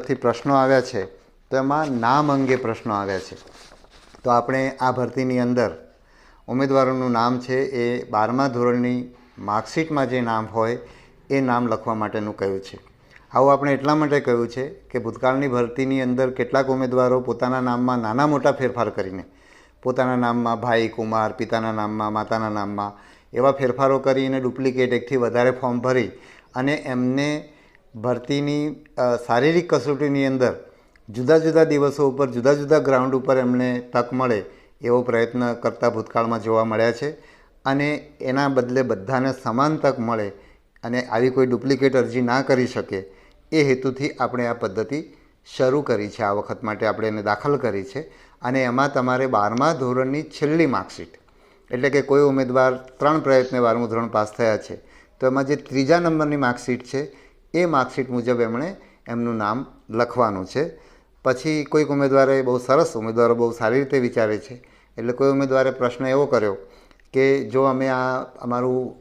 તરફથી પ્રશ્નો આવ્યા છે, તો એમાં નામ અંગે પ્રશ્નો આવ્યા છે. તો આપણે આ ભરતીની અંદર ઉમેદવારોનું નામ છે એ બારમા ધોરણની માર્કશીટમાં જે નામ હોય એ નામ લખવા માટેનું કહ્યું છે. આવું આપણે એટલા માટે કહ્યું છે કે ભૂતકાળની ભરતીની અંદર કેટલાક ઉમેદવારો પોતાના નામમાં નાના મોટા ફેરફાર કરીને પોતાના નામમાં ભાઈ કુમાર, પિતાના નામમાં, માતાના નામમાં એવા ફેરફારો કરીને ડુપ્લિકેટ એકથી વધારે ફોર્મ ભરી અને એમને ભરતીની શારીરિક કસોટીની અંદર જુદા જુદા દિવસો ઉપર, જુદા જુદા ગ્રાઉન્ડ ઉપર એમને તક મળે એવો પ્રયત્ન કરતા ભૂતકાળમાં જોવા મળ્યા છે. અને એના બદલે બધાને સમાન તક મળે અને આવી કોઈ ડુપ્લિકેટ અરજી ના કરી શકે એ હેતુથી આપણે આ પદ્ધતિ શરૂ કરી છે. આ વખત માટે આપણે એને દાખલ કરી છે. અને એમાં તમારે બારમા ધોરણની છેલ્લી માર્કશીટ, એટલે કે કોઈ ઉમેદવાર ત્રણ પ્રયત્ને બારમું ધોરણ પાસ થયા છે, તો એમાં જે ત્રીજા નંબરની માર્કશીટ છે એ માર્કશીટ મુજબ એમણે એમનું નામ લખવાનું છે. પછી કોઈક ઉમેદવારે બહુ સરસ ઉમેદવારો બહુ સારી રીતે વિચારે છે. એટલે કોઈ ઉમેદવારે પ્રશ્ન એવો કર્યો કે જો અમે આ અમારું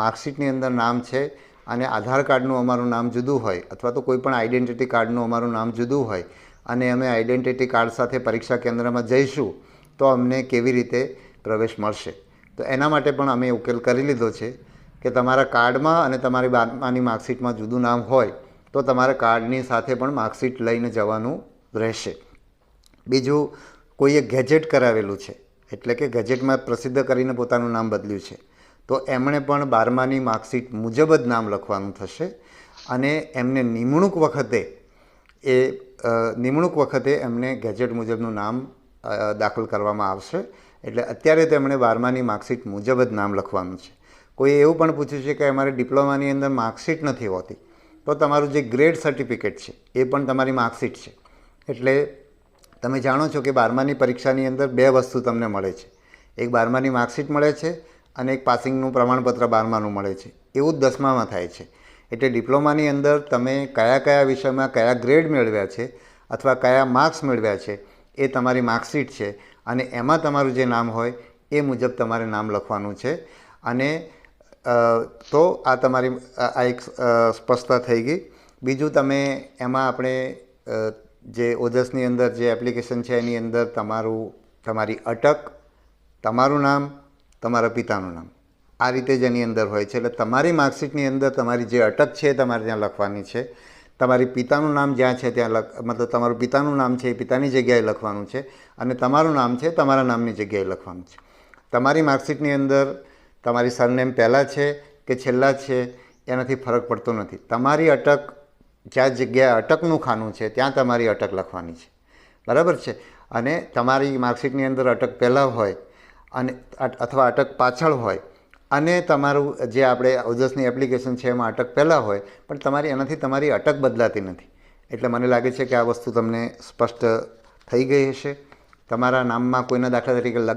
માર્કશીટની અંદર નામ છે અને આધાર કાર્ડનું અમારું નામ જુદું હોય અથવા તો કોઈ પણ આઈડેન્ટિટી કાર્ડનું અમારું નામ જુદું હોય અને અમે આઈડેન્ટિટી કાર્ડ સાથે પરીક્ષા કેન્દ્રમાં જઈશું, તો અમને કેવી રીતે પ્રવેશ મળશે? તો એના માટે પણ અમે ઉકેલ કરી લીધો છે. કે તમારા કાર્ડમાં અને તમારી બારમાની માર્કશીટમાં જુદું નામ હોય, તો તમારે કાર્ડની સાથે પણ માર્કશીટ લઈને જવાનું રહેશે. બીજું, કોઈએ ગેજેટ કરાવેલું છે, એટલે કે ગેજેટમાં પ્રસિદ્ધ કરીને પોતાનું નામ બદલ્યું છે, તો એમણે પણ બારમાની માર્કશીટ મુજબ જ નામ લખવાનું થશે અને એમને નિમણૂક વખતે એ નિમણૂક વખતે એમને ગેજેટ મુજબનું નામ દાખલ કરવામાં આવશે. એટલે અત્યારે તેમણે બારમાની માર્કશીટ મુજબ જ નામ લખવાનું છે. કોઈ એવું પણ પૂછ્યું છે કે અમારે ડિપ્લોમાની અંદર માર્કશીટ નથી હોતી, તો તમારું જે ગ્રેડ સર્ટિફિકેટ છે, એ પણ તમારી માર્કશીટ છે. એટલે તમે જાણો છો કે બારમાની પરીક્ષાની અંદર બે વસ્તુ તમને મળે છે. એક બારમાની માર્કશીટ મળે છે અને એક પાસિંગનું પ્રમાણપત્ર બારમાનું મળે છે. એવું જ દસમામાં થાય છે. એટલે ડિપ્લોમાની અંદર તમે કયા કયા વિષયમાં કયા ગ્રેડ મેળવ્યા છે અથવા કયા માર્ક્સ મેળવ્યા છે, એ તમારી માર્કશીટ છે અને એમાં તમારું જે નામ હોય, એ મુજબ તમારે નામ લખવાનું છે. અને તો આ તમારી આ એક સ્પષ્ટતા થઈ ગઈ. બીજું તમે એમાં આપણે જે ઓજસની અંદર જે એપ્લિકેશન છે એની અંદર તમારું, તમારી અટક, તમારું નામ, તમારા પિતાનું નામ. આ રીતે જ એની અંદર હોય છે. એટલે તમારી માર્કશીટની અંદર તમારી જે અટક છે તમારે ત્યાં લખવાની છે. તમારી પિતાનું નામ જ્યાં છે ત્યાં લખ, મતલબ તમારું પિતાનું નામ છે એ પિતાની જગ્યાએ લખવાનું છે. અને તમારું નામ છે તમારા નામની જગ્યાએ લખવાનું છે. તમારી માર્કશીટની અંદર તમારી સરનેમ પહેલાં છે કે છેલ્લા છે, એનાથી ફરક પડતો નથી. તમારી અટક, જ્યાં જગ્યાએ અટકનું ખાનું છે, ત્યાં તમારી અટક લખવાની છે. બરાબર છે? અને તમારી માર્કશીટની અંદર અટક પહેલાં હોય અને અથવા અટક પાછળ હોય અને તમારું જે આપણે ઓજસની એપ્લિકેશન છે, એમાં અટક પહેલાં હોય, પણ તમારી, એનાથી તમારી અટક બદલાતી નથી. એટલે મને લાગે છે કે આ વસ્તુ તમને સ્પષ્ટ થઈ ગઈ હશે. તમારા નામમાં કોઈના દાખલા તરીકે